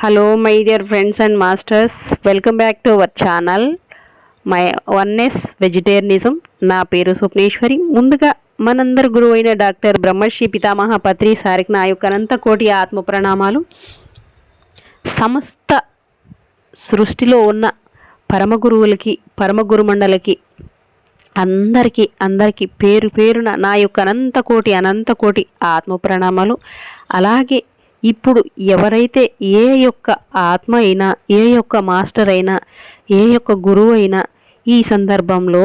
Hello my dear friends and masters welcome back to our channel my oneness vegetarianism నా పేరు స్వప్నేశ్వరి. ముందుగా మనందరి గురువు అయిన డాక్టర్ బ్రహ్మశ్రీ పితామహ పత్రి సారికి నా యొక్క అనంత కోటి ఆత్మ ప్రణామాలు. సమస్త సృష్టిలో ఉన్న పరమ గురువులకి పరమ గురుమండలకి అందరికీ అందరికీ పేరు పేరున నా యొక్క అనంత కోటి అనంత కోటి ఆత్మ ప్రణామాలు. అలాగే ఇప్పుడు ఎవరైతే ఏ యొక్క ఆత్మ అయినా ఏ యొక్క మాస్టర్ అయినా ఏ యొక్క గురువు అయినా ఈ సందర్భంలో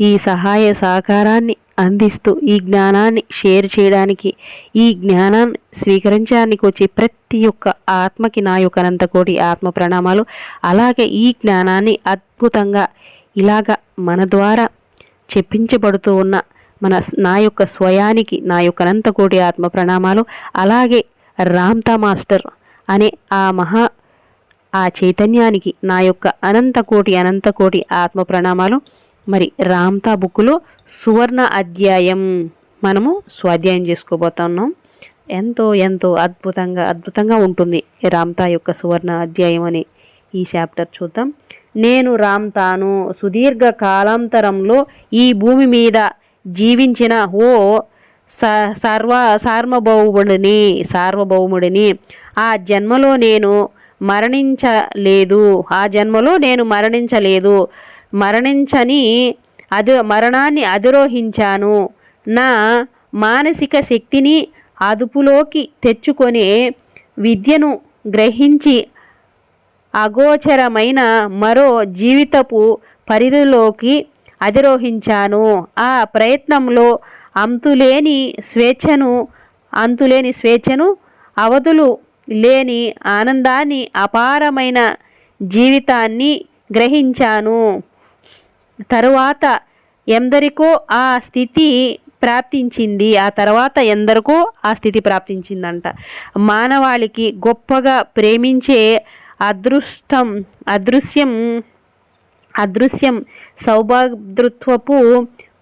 ఈ సహాయ సహకారాన్ని అందిస్తూ ఈ జ్ఞానాన్ని షేర్ చేయడానికి ఈ జ్ఞానాన్ని స్వీకరించడానికి వచ్చే ప్రతి ఒక్క ఆత్మకి నా యొక్క అనంతకోటి ఆత్మ ప్రణామాలు అలాగే ఈ జ్ఞానాన్ని అద్భుతంగా ఇలాగా మన ద్వారా చెప్పించబడుతూ ఉన్న మన నా యొక్క స్వయానికి నా యొక్క అనంతకోటి ఆత్మ ప్రణామాలు అలాగే రామ్తా మాస్టర్ అనే ఆ మహా ఆ చైతన్యానికి నా యొక్క అనంత కోటి అనంత కోటి ఆత్మ ప్రణామాలు. మరి రామ్తా బుక్లో సువర్ణ అధ్యాయం మనము స్వాధ్యాయం చేసుకోబోతున్నాం ఎంతో ఎంతో అద్భుతంగా అద్భుతంగా ఉంటుంది రామ్తా యొక్క సువర్ణ అధ్యాయం అని ఈ చాప్టర్ చూద్దాం. నేను రామ్తాను సుదీర్ఘ కాలాంతరంలో ఈ భూమి మీద జీవించిన ఓ సర్వ సార్వభౌముడిని సార్వభౌముడిని ఆ జన్మలో నేను మరణించలేదు. ఆ జన్మలో నేను మరణించలేదు. మరణించని అదు మరణాన్ని అధిరోహించాను. నా మానసిక శక్తిని అదుపులోకి తెచ్చుకొనే విద్యను గ్రహించి అగోచరమైన మరో జీవితపు పరిధిలోకి అధిరోహించాను. ఆ ప్రయత్నంలో అంతులేని స్వేచ్ఛను అంతులేని స్వేచ్ఛను అవధులు లేని ఆనందాన్ని అపారమైన జీవితాన్ని గ్రహించాను. తరువాత ఎందరికో ఆ స్థితి ప్రాప్తించింది. ఆ తర్వాత ఎందరికో ఆ స్థితి ప్రాప్తించిందంట. మానవాళికి గొప్పగా ప్రేమించే అదృష్టం అదృశ్యం అదృశ్యం సౌభాతృత్వపు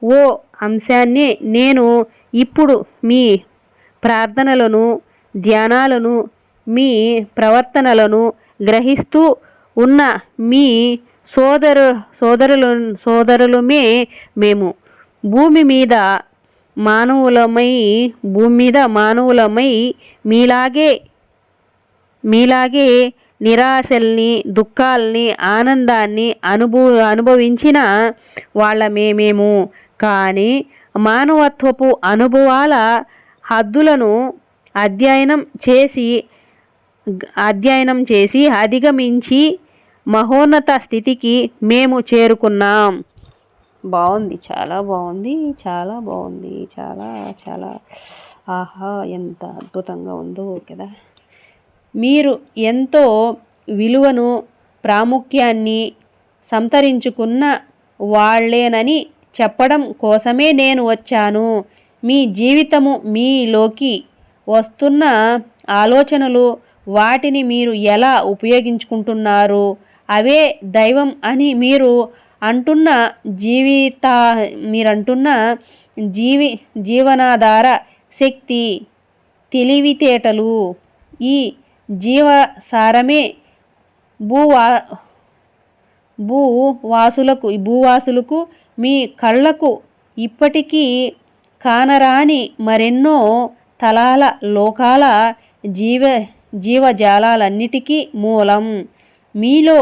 ఓ అంశాన్ని నేను ఇప్పుడు మీ ప్రార్థనలను ధ్యానాలను మీ ప్రవర్తనలను గ్రహిస్తూ ఉన్న మీ సోదరు సోదరులు సోదరులమే మేము. భూమి మీద మానవులమై భూమి మీద మానవులమై మీలాగే మీలాగే నిరాశల్ని దుఃఖాల్ని ఆనందాన్ని అనుభూ అనుభవించిన వాళ్ళమే మేము. కానీ మానవత్వపు అనుభవాల హద్దులను అధ్యయనం చేసి అధ్యయనం చేసి అధిగమించి మహోన్నత స్థితికి మేము చేరుకున్నాం. బాగుంది. చాలా బాగుంది. చాలా బాగుంది. చాలా చాలా. ఆహా ఎంత అద్భుతంగా ఉందో కదా. మీరు ఎంతో విలువను ప్రాముఖ్యాన్ని సంతరించుకున్న వాళ్ళేనని చెప్పడం కోసమే నేను వచ్చాను. మీ జీవితము మీలోకి వస్తున్న ఆలోచనలు వాటిని మీరు ఎలా ఉపయోగించుకుంటున్నారు? అవే దైవం అని మీరు అంటున్న జీవిత మీరంటున్న జీవి జీవనాధార శక్తి తెలివితేటలు. ఈ జీవసారమే భూవా భూవాసులకు భూవాసులకు మీ కళ్ళకు ఇప్పటికీ కానరాని మరెన్నో తలాల లోకాల జీవ జీవజాలాలన్నిటికీ మూలం. మీలో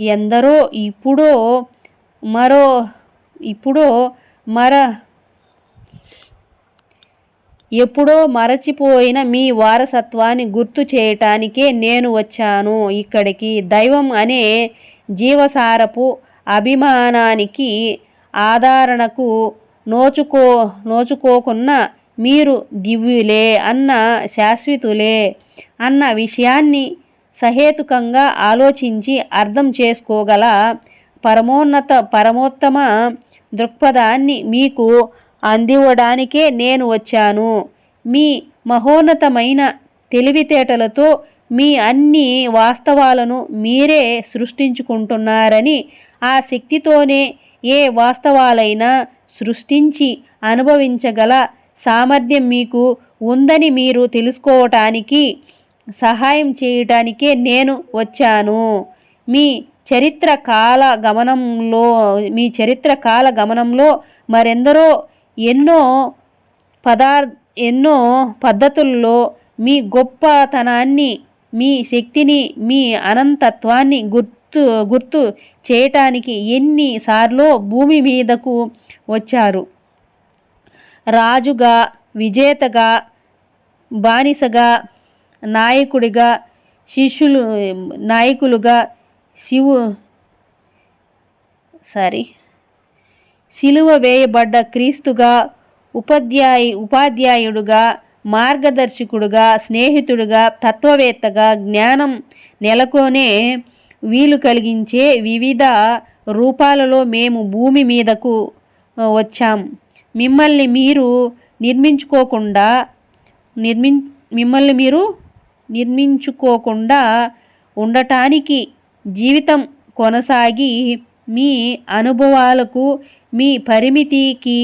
ఎందరో ఇప్పుడో మరో ఇప్పుడో మర ఎప్పుడో మరచిపోయిన మీ వారసత్వాన్ని గుర్తు చేయటానికే నేను వచ్చాను ఇక్కడికి. దైవం అనే జీవసారపు అభిమానానికి ఆదరణకు నోచుకో నోచుకోకున్న మీరు దివ్యులే అన్న శాశ్వతులే అన్న విషయాన్ని సహేతుకంగా ఆలోచించి అర్థం చేసుకోగల పరమోన్నత పరమోత్తమ దృక్పథాన్ని మీకు అందివ్వడానికే నేను వచ్చాను. మీ మహోన్నతమైన తెలివితేటలతో మీ అన్ని వాస్తవాలను మీరే సృష్టించుకుంటున్నారని ఆ శక్తితోనే ఏ వాస్తవాలైనా సృష్టించి అనుభవించగల సామర్థ్యం మీకు ఉందని మీరు తెలుసుకోవటానికి సహాయం చేయటానికే నేను వచ్చాను. మీ చరిత్ర కాల గమనంలో మీ చరిత్ర కాల గమనంలో మరెందరో ఎన్నో పదార్ ఎన్నో పద్ధతుల్లో మీ గొప్పతనాన్ని మీ శక్తిని మీ అనంతత్వాన్ని గుర్తు గుర్తు గుర్తు చేయటానికి ఎన్నిసార్లు భూమి మీదకు వచ్చారు? రాజుగా విజేతగా బానిసగా నాయకుడిగా శిష్యులు నాయకులుగా శివు సారీ సిలువ వేయబడ్డ క్రీస్తుగా ఉపాధ్యాయు ఉపాధ్యాయుడుగా మార్గదర్శకుడుగా స్నేహితుడుగా తత్వవేత్తగా జ్ఞానం నెలకొనే వీలు కలిగించే వివిధ రూపాలలో మేము భూమి మీదకు వచ్చాం. మిమ్మల్ని మీరు నిర్మించుకోకుండా నిర్మిం మిమ్మల్ని మీరు నిర్మించుకోకుండా ఉండటానికి జీవితం కొనసాగి మీ అనుభవాలకు మీ పరిమితికి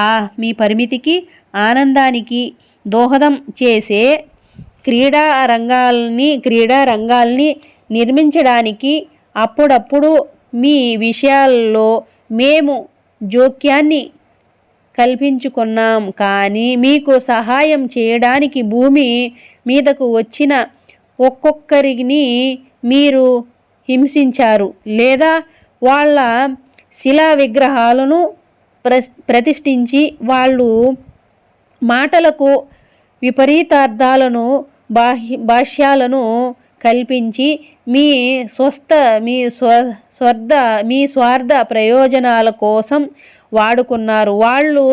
ఆ మీ పరిమితికి ఆనందానికి దోహదం చేసే క్రీడా రంగాల్ని క్రీడా రంగాల్ని నిర్మించడానికి అప్పుడప్పుడు మీ విషయాల్లో మేము జోక్యాన్ని కల్పించుకున్నాం. కానీ మీకు సహాయం చేయడానికి భూమి మీదకు వచ్చిన ఒక్కొక్కరిని మీరు హింసించారు లేదా వాళ్ళ శిలా విగ్రహాలను ప్ర ప్రతిష్ఠించి వాళ్ళు మాటలకు విపరీతార్థాలను బాహ్య భాష్యాలను కల్పించి మీ స్వస్థ మీ స్వ స్వర్ధ మీ స్వార్థ ప్రయోజనాల కోసం వాడుకున్నారు. వాళ్ళు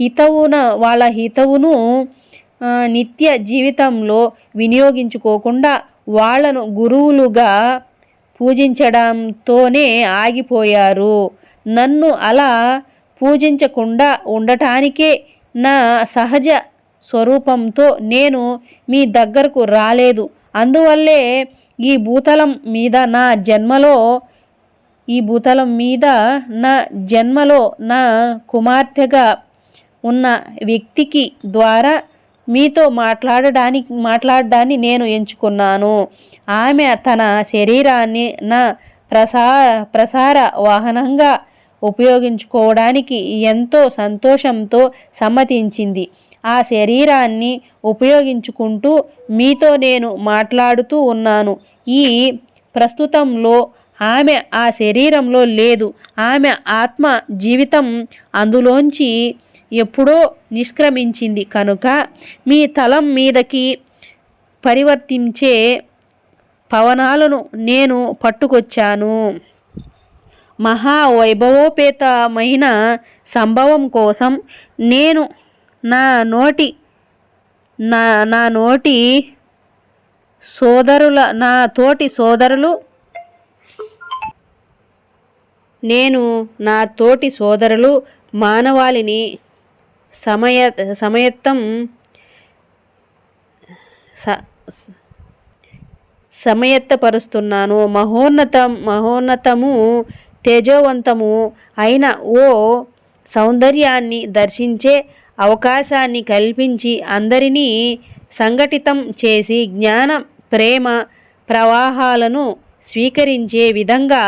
హితవున వాళ్ళ హితవును నిత్య జీవితంలో వినియోగించుకోకుండా వాళ్ళను గురువులుగా పూజించడంతోనే ఆగిపోయారు. నన్ను అలా పూజించకుండా ఉండటానికే నా సహజ స్వరూపంతో నేను మీ దగ్గరకు రాలేదు. అందువల్లే ఈ భూతలం మీద నా జన్మలో ఈ భూతలం మీద నా జన్మలో నా కుమార్తెగా ఉన్న వ్యక్తికి ద్వారా మీతో మాట్లాడడానికి మాట్లాడడాన్ని నేను ఎంచుకున్నాను. ఆమె తన శరీరాన్ని నా ప్రసా ప్రసార వాహనంగా ఉపయోగించుకోవడానికి ఎంతో సంతోషంతో సమ్మతించింది. ఆ శరీరాన్ని ఉపయోగించుకుంటూ మీతో నేను మాట్లాడుతూ ఉన్నాను. ఈ ప్రస్తుతంలో ఆమె ఆ శరీరంలో లేదు. ఆమె ఆత్మ జీవితం అందులోంచి ఎప్పుడో నిష్క్రమించింది. కనుక మీ తలం మీదకి పరివర్తించే పవనాలను నేను పట్టుకొచ్చాను. మహా వైభవోపేతమైన సంభవం కోసం నేను నా నోటి నా నా నోటి సోదరుల నా తోటి సోదరులు నేను నా తోటి సోదరులు మానవాళిని సమయ సమయత్తం సమయత్తపరుస్తున్నాను. మహోన్నతం మహోన్నతము తేజోవంతము అయిన ఓ సౌందర్యాన్ని దర్శించే అవకాశాన్ని కల్పించి అందరినీ సంఘటితం చేసి జ్ఞాన ప్రేమ ప్రవాహాలను స్వీకరించే విధంగా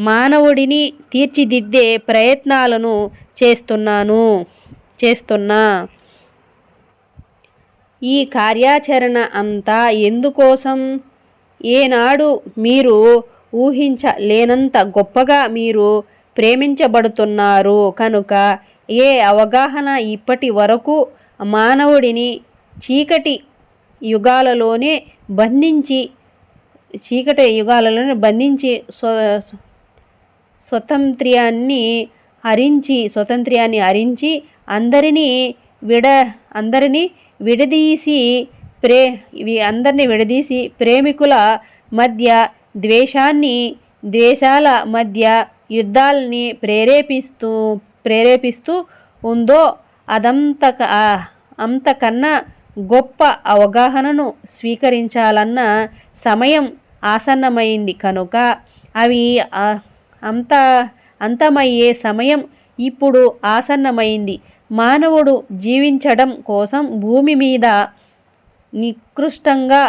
మానవుడిని తీర్చిదిద్దే ప్రయత్నాలను చేస్తున్నాను చేస్తున్నా. ఈ కార్యాచరణ అంతా ఎందుకోసం? ఏనాడు మీరు ఊహించలేనంత గొప్పగా మీరు ప్రేమించబడుతున్నారు. కనుక ఏ అవగాహన ఇప్పటి వరకు మానవుడిని చీకటి యుగాలలోనే బంధించి చీకటి యుగాలలోనే బంధించి స్వ స్వతంత్ర్యాన్ని హరించి స్వతంత్ర్యాన్ని హరించి అందరినీ విడ అందరినీ విడదీసి ప్రే అందరినీ విడదీసి ప్రేమికుల మధ్య ద్వేషాన్ని ద్వేషాల మధ్య యుద్ధాలని ప్రేరేపిస్తూ ప్రేరేపిస్తూ ఉందో అదంత అంతకన్నా గొప్ప అవగాహనను స్వీకరించాలన్న సమయం ఆసన్నమైంది కనుక అవి అంత అంతమయ్యే సమయం ఇప్పుడు ఆసన్నమైంది. మానవుడు జీవించడం కోసం భూమి మీద నికృష్టంగా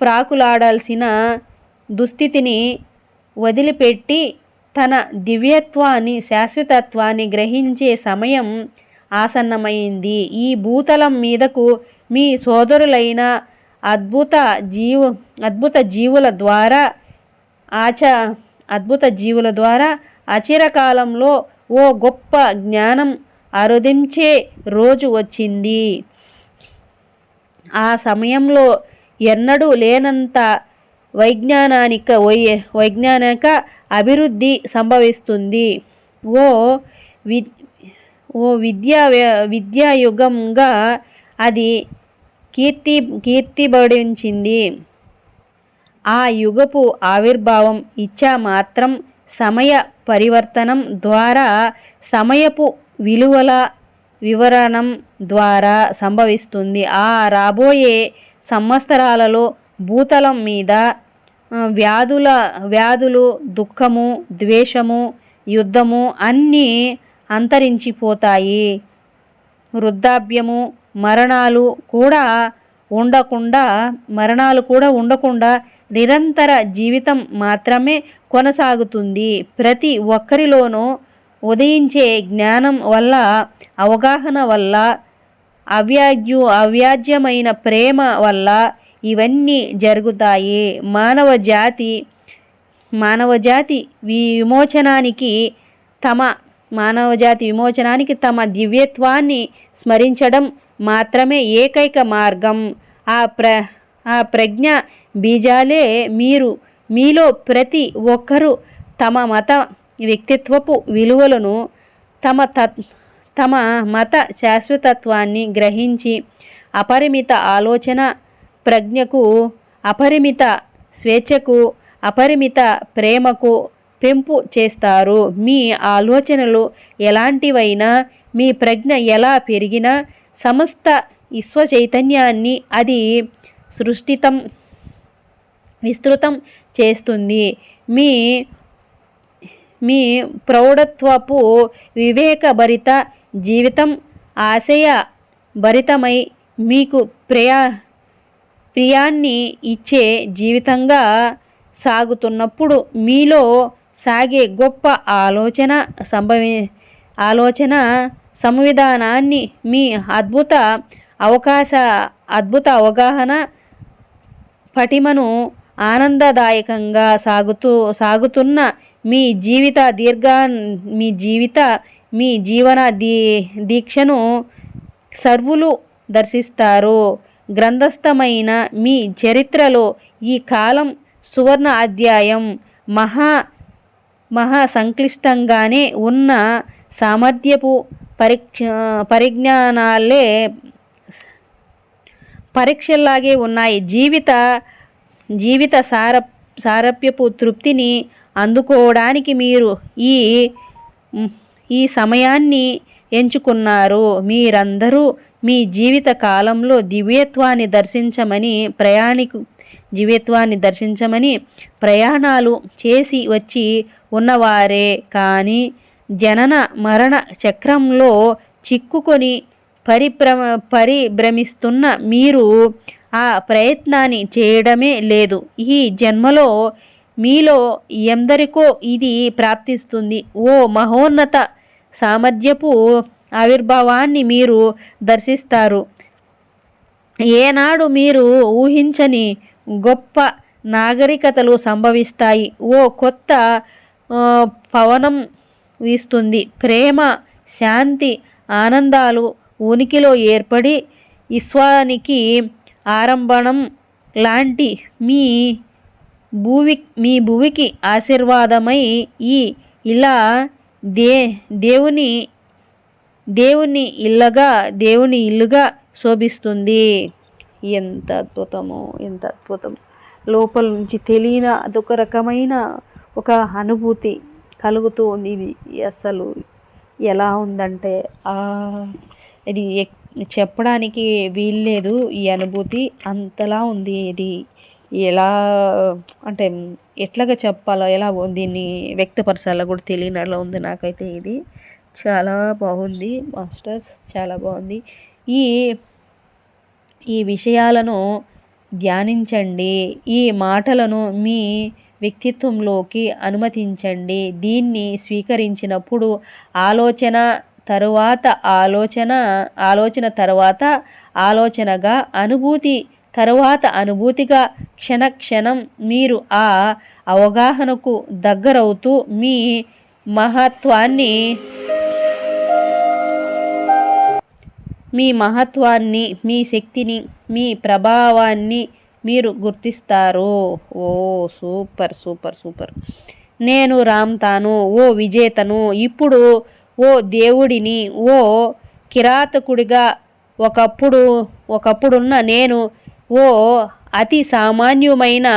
ప్రాకులాడాల్సిన దుస్థితిని వదిలిపెట్టి తన దివ్యత్వాన్ని శాశ్వతత్వాన్ని గ్రహించే సమయం ఆసన్నమైంది. ఈ భూతలం మీదకు మీ సోదరులైన అద్భుత జీవు అద్భుత జీవుల ద్వారా ఆచ అద్భుత జీవుల ద్వారా అచిరకాలంలో ఓ గొప్ప జ్ఞానం అరుదించే రోజు వచ్చింది. ఆ సమయంలో ఎన్నడూ లేనంత వైజ్ఞానిక వై వైజ్ఞానిక అభివృద్ధి సంభవిస్తుంది. ఓ వి ఓ విద్యా విద్యాయుగంగా అది కీర్తి కీర్తిబడించింది. ఆ యుగపు ఆవిర్భావం ఇచ్చా మాత్రం సమయ పరివర్తనం ద్వారా సమయపు విలువల వివరణం ద్వారా సంభవిస్తుంది. ఆ రాబోయే సంవత్సరాలలో భూతలం మీద వ్యాధుల వ్యాధులు దుఃఖము ద్వేషము యుద్ధము అన్నీ అంతరించిపోతాయి. వృద్ధాప్యము మరణాలు కూడా ఉండకుండా మరణాలు కూడా ఉండకుండా నిరంతర జీవితం మాత్రమే కొనసాగుతుంది. ప్రతి ఒక్కరిలోనూ ఉదయించే జ్ఞానం వల్ల అవగాహన వల్ల అవ్యాజ్యు అవ్యాజ్యమైన ప్రేమ వల్ల ఇవన్నీ జరుగుతాయి. మానవ జాతి మానవ జాతి విమోచనానికి తమ మానవ జాతి విమోచనానికి తమ దివ్యత్వాన్ని స్మరించడం మాత్రమే ఏకైక మార్గం. ఆ ప్ర ఆ ప్రజ్ఞ బీజాలే మీరు మీలో ప్రతి ఒక్కరూ తమ మత వ్యక్తిత్వపు విలువలను తమ తత్ తమ మత శాశ్వతత్వాన్ని గ్రహించి అపరిమిత ఆలోచన ప్రజ్ఞకు అపరిమిత స్వేచ్ఛకు అపరిమిత ప్రేమకు పెంపు చేస్తారు. మీ ఆలోచనలు ఎలాంటివైనా మీ ప్రజ్ఞ ఎలా పెరిగినా సమస్త విశ్వ చైతన్యాన్ని అది సృష్టితం విస్తృతం చేస్తుంది. మీ మీ ప్రౌఢత్వపు వివేకభరిత జీవితం ఆశయ భరితమై మీకు ప్రయా ప్రియాన్ని ఇచ్చే జీవితంగా సాగుతున్నప్పుడు మీలో సాగే గొప్ప ఆలోచన సంభవి ఆలోచన సంవిధానాన్ని మీ అద్భుత అవకాశ అద్భుత అవగాహన పటిమను ఆనందదాయకంగా సాగుతూ సాగుతున్న మీ జీవిత దీర్ఘ మీ జీవిత మీ జీవన దీ దీక్షను సర్వులు దర్శిస్తారు. గ్రంథస్థమైన మీ చరిత్రలో ఈ కాలం సువర్ణ అధ్యాయం మహా మహా సంక్లిష్టంగానే ఉన్న సామర్థ్యపు పరీక్ష పరిజ్ఞానాలే పరీక్షల్లాగే ఉన్నాయి. జీవిత జీవిత సార సారప్యపు తృప్తిని అందుకోవడానికి మీరు ఈ ఈ సమయాన్ని ఎంచుకున్నారు. మీరందరూ మీ జీవిత కాలంలో దివ్యత్వాన్ని దర్శించమని ప్రయాణికు దివ్యత్వాన్ని దర్శించమని ప్రయాణాలు చేసి వచ్చి ఉన్నవారే. కానీ జనన మరణ చక్రంలో చిక్కుకొని పరిభ్రమ పరిభ్రమిస్తున్న మీరు ఆ ప్రయత్నాన్ని చేయడమే లేదు. ఈ జన్మలో మీలో ఎందరికో ఇది ప్రాప్తిస్తుంది. ఓ మహోన్నత సామర్థ్యపు ఆవిర్భావాన్ని మీరు దర్శిస్తారు. ఏనాడు మీరు ఊహించని గొప్ప నాగరికతలు సంభవిస్తాయి. ఓ కొత్త పవనం వీస్తుంది. ప్రేమ శాంతి ఆనందాలు ఉనికిలో ఏర్పడి విశ్వానికి ఆరంభణం లాంటి మీ భూవి మీ భూమికి ఆశీర్వాదమై ఈ ఇలా దే దేవుని దేవుని ఇల్లగా దేవుని ఇల్లుగా శోభిస్తుంది. ఎంత అద్భుతమో ఎంత అద్భుతం. లోపల నుంచి తెలియని అదొక రకమైన ఒక అనుభూతి కలుగుతూ ఉంది ఇది. అసలు ఎలా ఉందంటే ఇది చెప్పడానికి వీల్లేదు ఈ అనుభూతి. అంతలా ఉంది ఇది. ఎలా అంటే ఎట్లాగా చెప్పాలో ఎలా దీన్ని వ్యక్తపరచాలో కూడా తెలియనలా ఉంది నాకైతే ఇది. చాలా బాగుంది మాస్టర్స్ చాలా బాగుంది. ఈ ఈ విషయాలను ధ్యానించండి ఈ మాటలను మీ వ్యక్తిత్వంలోకి అనుమతించండి. దీన్ని స్వీకరించినప్పుడు ఆలోచన తరువాత ఆలోచన ఆలోచన తర్వాత ఆలోచనగా అనుభూతి తరువాత అనుభూతిగా క్షణ క్షణం మీరు ఆ అవగాహనకు దగ్గరవుతూ మీ మహత్వాన్ని మీ మహత్వాన్ని మీ శక్తిని మీ ప్రభావాన్ని మీరు గుర్తిస్తారు. ఓ సూపర్ సూపర్ సూపర్. నేను రామ్తాను ఓ విజేతను ఇప్పుడు ఓ దేవుడిని ఓ కిరాతకుడిగా ఒకప్పుడు ఒకప్పుడున్న నేను ఓ అతి సామాన్యమైన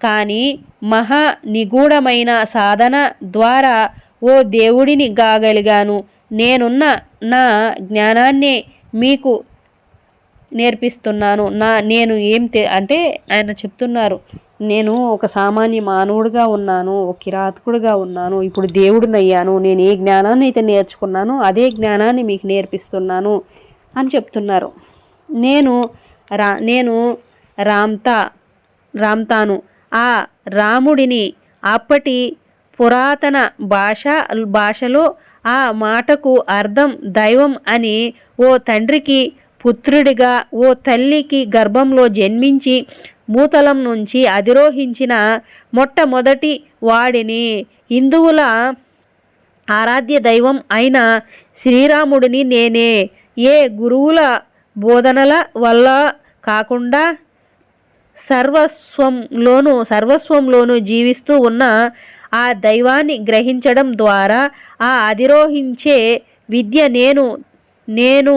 కానీ మహా నిగూఢమైన సాధన ద్వారా ఓ దేవుడిని కాగలిగాను నేనున్న నా జ్ఞానాన్ని మీకు నేర్పిస్తున్నాను. నా నేను ఏం తె అంటే ఆయన చెప్తున్నారు. నేను ఒక సామాన్య మానవుడిగా ఉన్నాను ఒక కిరాతకుడిగా ఉన్నాను ఇప్పుడు దేవుడినయ్యాను. నేను ఏ జ్ఞానాన్ని అయితే నేర్చుకున్నానో అదే జ్ఞానాన్ని మీకు నేర్పిస్తున్నాను అని చెప్తున్నారు. నేను రా నేను రామ్తా రామ్తాను. ఆ రాముడిని అప్పటి పురాతన భాష భాషలో ఆ మాటకు అర్థం దైవం అని ఓ తండ్రికి పుత్రుడిగా ఓ తల్లికి గర్భంలో జన్మించి మూతలం నుంచి అధిరోహించిన మొట్టమొదటి వాడిని హిందువుల ఆరాధ్య దైవం అయిన శ్రీరాముడిని నేనే. ఏ గురువుల బోధనల వల్ల కాకుండా సర్వస్వంలోను సర్వస్వంలోను జీవిస్తూ ఉన్న ఆ దైవాన్ని గ్రహించడం ద్వారా ఆ అధిరోహించే విద్య నేను నేను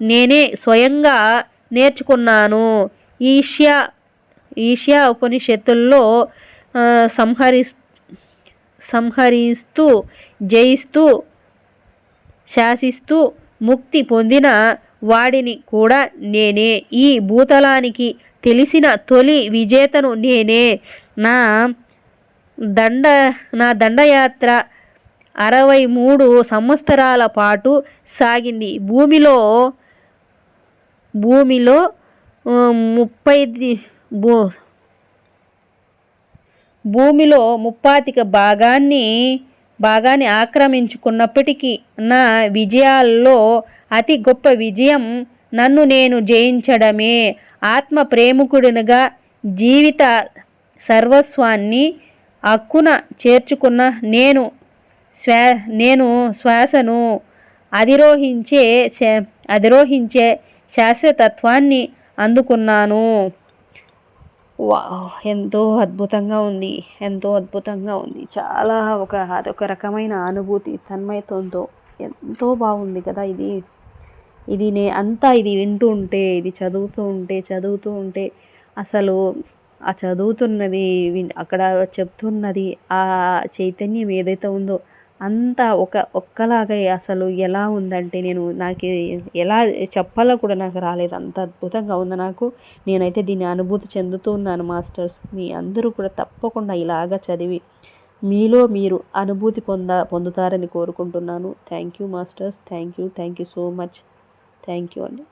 నేనే స్వయంగా నేర్చుకున్నాను. ఈష్యా ఈష్యా ఉపనిషత్తుల్లో సంహరి సంహరిస్తూ జయిస్తూ శాసిస్తూ ముక్తి పొందిన వాడిని కూడా నేనే. ఈ భూతలానికి తెలిసిన తొలి విజేతను నేనే. నా దండ నా దండయాత్ర అరవై మూడు సంవత్సరాల పాటు సాగింది. భూమిలో భూమిలో ముప్పై భూ భూమిలో ముప్పాతిక భాగాన్ని భాగాన్ని ఆక్రమించుకున్నప్పటికీ నా విజయాల్లో అతి గొప్ప విజయం నన్ను నేను జయించడమే. ఆత్మ ప్రేమికుడినిగా జీవిత సర్వస్వాన్ని హక్కున చేర్చుకున్న నేను శ్వా నేను శ్వాసను అధిరోహించే శా- అధిరోహించే శాశ్వతత్వాన్ని అందుకున్నాను. వావ్ ఎంతో అద్భుతంగా ఉంది ఎంతో అద్భుతంగా ఉంది. చాలా ఒక అదొక రకమైన అనుభూతి తన్మయత్వంతో ఎంతో బాగుంది కదా ఇది. ఇది నే అంతా ఇది వింటూ ఉంటే ఇది చదువుతూ ఉంటే చదువుతూ ఉంటే అసలు ఆ చదువుతున్నది అక్కడ చెప్తున్నది ఆ చైతన్యం ఏదైతే ఉందో అంతా ఒక ఒక్కలాగా అసలు ఎలా ఉందంటే నేను నాకు ఎలా చెప్పాలో కూడా నాకు రాలేదు. అంత అద్భుతంగా ఉంది నాకు. నేనైతే దీన్ని అనుభూతి చెందుతూ ఉన్నాను మాస్టర్స్. మీ అందరూ కూడా తప్పకుండా ఇలాగా చదివి మీలో మీరు అనుభూతి పొంద పొందుతారని కోరుకుంటున్నాను. Thank you masters. Thank you. Thank you so much. Thank you అండి.